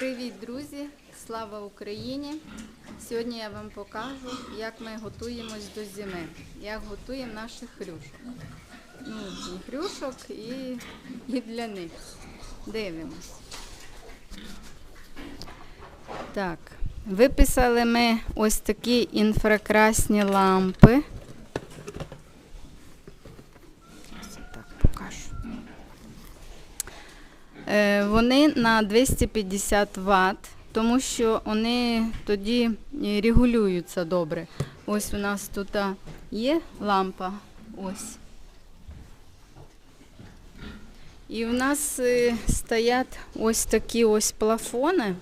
Привіт, друзі! Слава Україні! Сьогодні я вам покажу, як ми готуємось до зими, як готуємо наших хрюшок. Ну, і хрюшок, і, і для них. Дивимось. Так, виписали ми ось такі інфракрасні лампи. Ось так покажу. Е, Вони на 250 Вт, тому що вони тоді е, регулюються добре. Ось у нас тут є лампа. Ось. І в нас е, стоять ось такі ось плафони.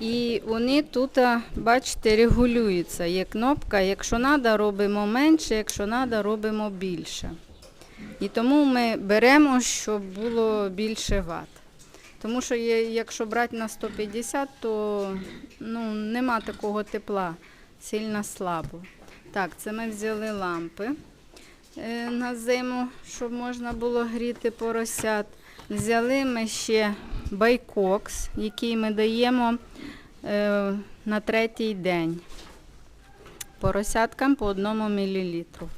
І вони тут, бачите, регулюються. Є кнопка, якщо треба, робимо менше, якщо треба, робимо більше. І тому ми беремо, щоб було більше ват. Тому що якщо брати на 150, то ну, нема такого тепла, сильно слабо. Так, це ми взяли лампи е, на зиму, щоб можна було гріти поросят. Взяли ми ще байкокс, який ми даємо е, на третій день. Поросяткам по одному мілілітру.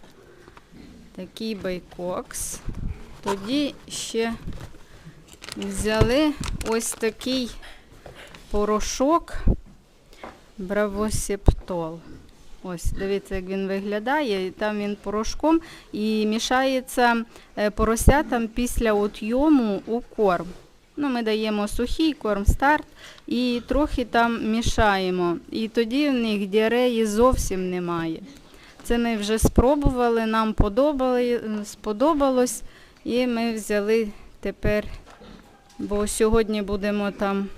Такий байкокс. Тоді ще взяли ось такий порошок Бравосептол. Ось, дивіться, як він виглядає. Там він порошком і мішається е, поросятам після отйому у корм. Ну, ми даємо сухий корм старт і трохи там мішаємо. І тоді в них діареї зовсім немає. Це ми вже спробували, нам подобали, сподобалось, і ми взяли тепер, бо сьогодні будемо там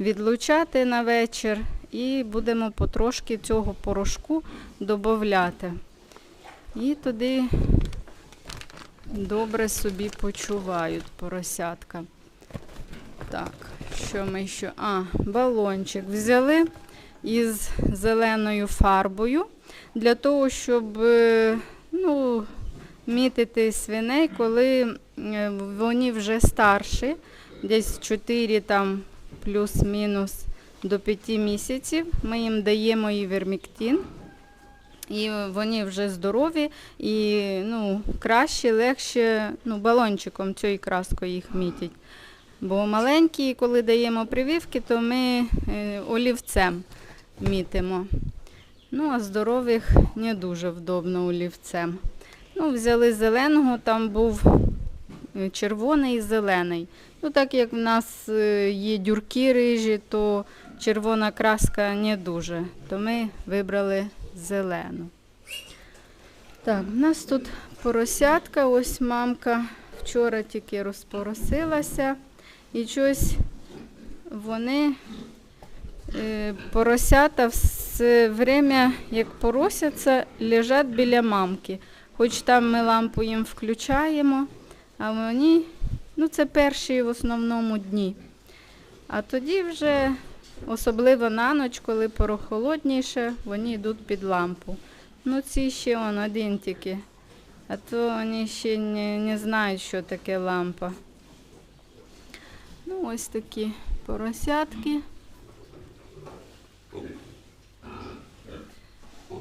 відлучати на вечір і будемо потрошки цього порошку додати. І тоді добре собі почувають поросятка. Так, що ми ще? А, балончик взяли із зеленою фарбою для того, щоб е, ну, мітити свиней, коли е, вони вже старші, десь 4 там плюс-мінус до 5 місяців. Ми їм даємо і верміктин. І вони вже здорові і ну, краще, легше ну, балончиком цією краскою їх мітять. Бо маленькі, коли даємо прививки, то ми е, олівцем мітимо. Ну, а здорових не дуже вдобно олівцем. Ну, взяли зеленого, там був е, червоний і зелений. Ну, так як в нас е, є дюрки рижі, то червона краска не дуже, то ми вибрали зелену. Так, в нас тут поросятка, ось мамка вчора тільки розпоросилася. І щось вони е, поросята все время, як поросяться, лежать біля мамки. Хоч там ми лампу їм включаємо, а вони, ну це перші в основному дні. А тоді вже, особливо на ніч, коли прохолодніше, вони йдуть під лампу. Ну ці ще он один тільки. А то вони ще не, не знають, що таке лампа. Ну, ось такі поросятки.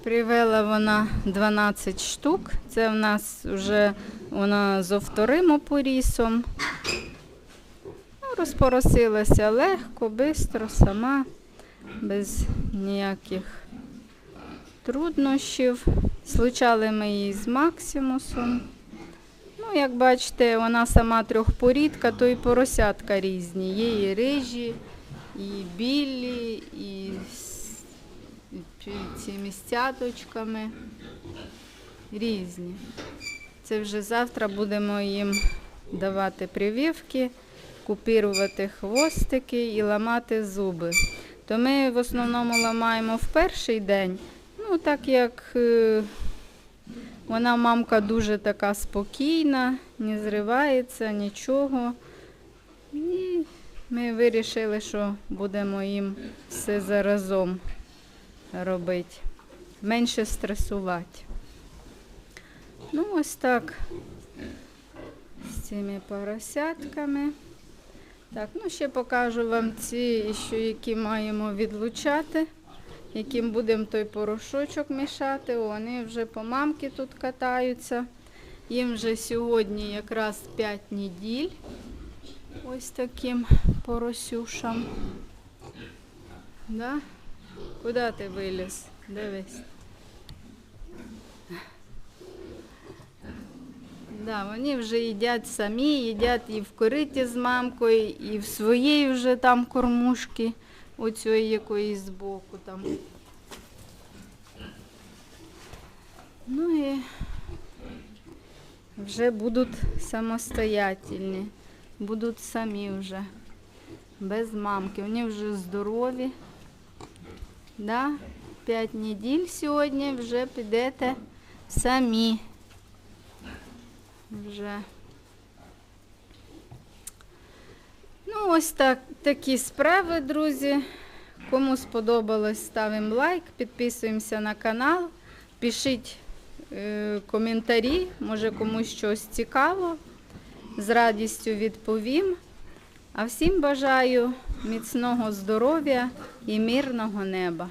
Привела вона 12 штук. Це в нас вже вона зо вторим опорісом. Ну, розпоросилася легко, швидко, сама, без ніяких труднощів. Случали ми її з Максимусом. Ну, як бачите, вона сама трьохпорідка, то і поросятка різні. Є і рижі, і білі, і і цими стяточками. Різні. Це вже завтра будемо їм давати прививки, купірувати хвостики і ламати зуби. То ми в основному ламаємо в перший день, ну так як е, вона мамка дуже така спокійна, не зривається, нічого. І ми вирішили, що будемо їм все заразом робити. Менше стресувати. Ну, ось так. З цими поросятками. Так, ну ще покажу вам ці, що які маємо відлучати, яким будемо той порошочок мішати. О, Вони вже по мамки тут катаються. Їм вже сьогодні якраз 5 неділь. Ось таким поросюшам. Да? Куди ти виліз? Дивись. Да, вони вже їдять самі, їдять і в кориті з мамкою, і в своїй вже там кормушки, оцієї якоїсь збоку там. Ну і вже будуть самостоятельні, будуть самі вже, без мамки. Вони вже здорові. Да? П'ять неділь сьогодні вже підете самі вже. Ну, ось так, такі справи, друзі. Кому сподобалось, ставимо лайк, підписуємося на канал, пишіть е, коментарі, може комусь щось цікаво. З радістю відповім. А всім бажаю міцного здоров'я і мирного неба.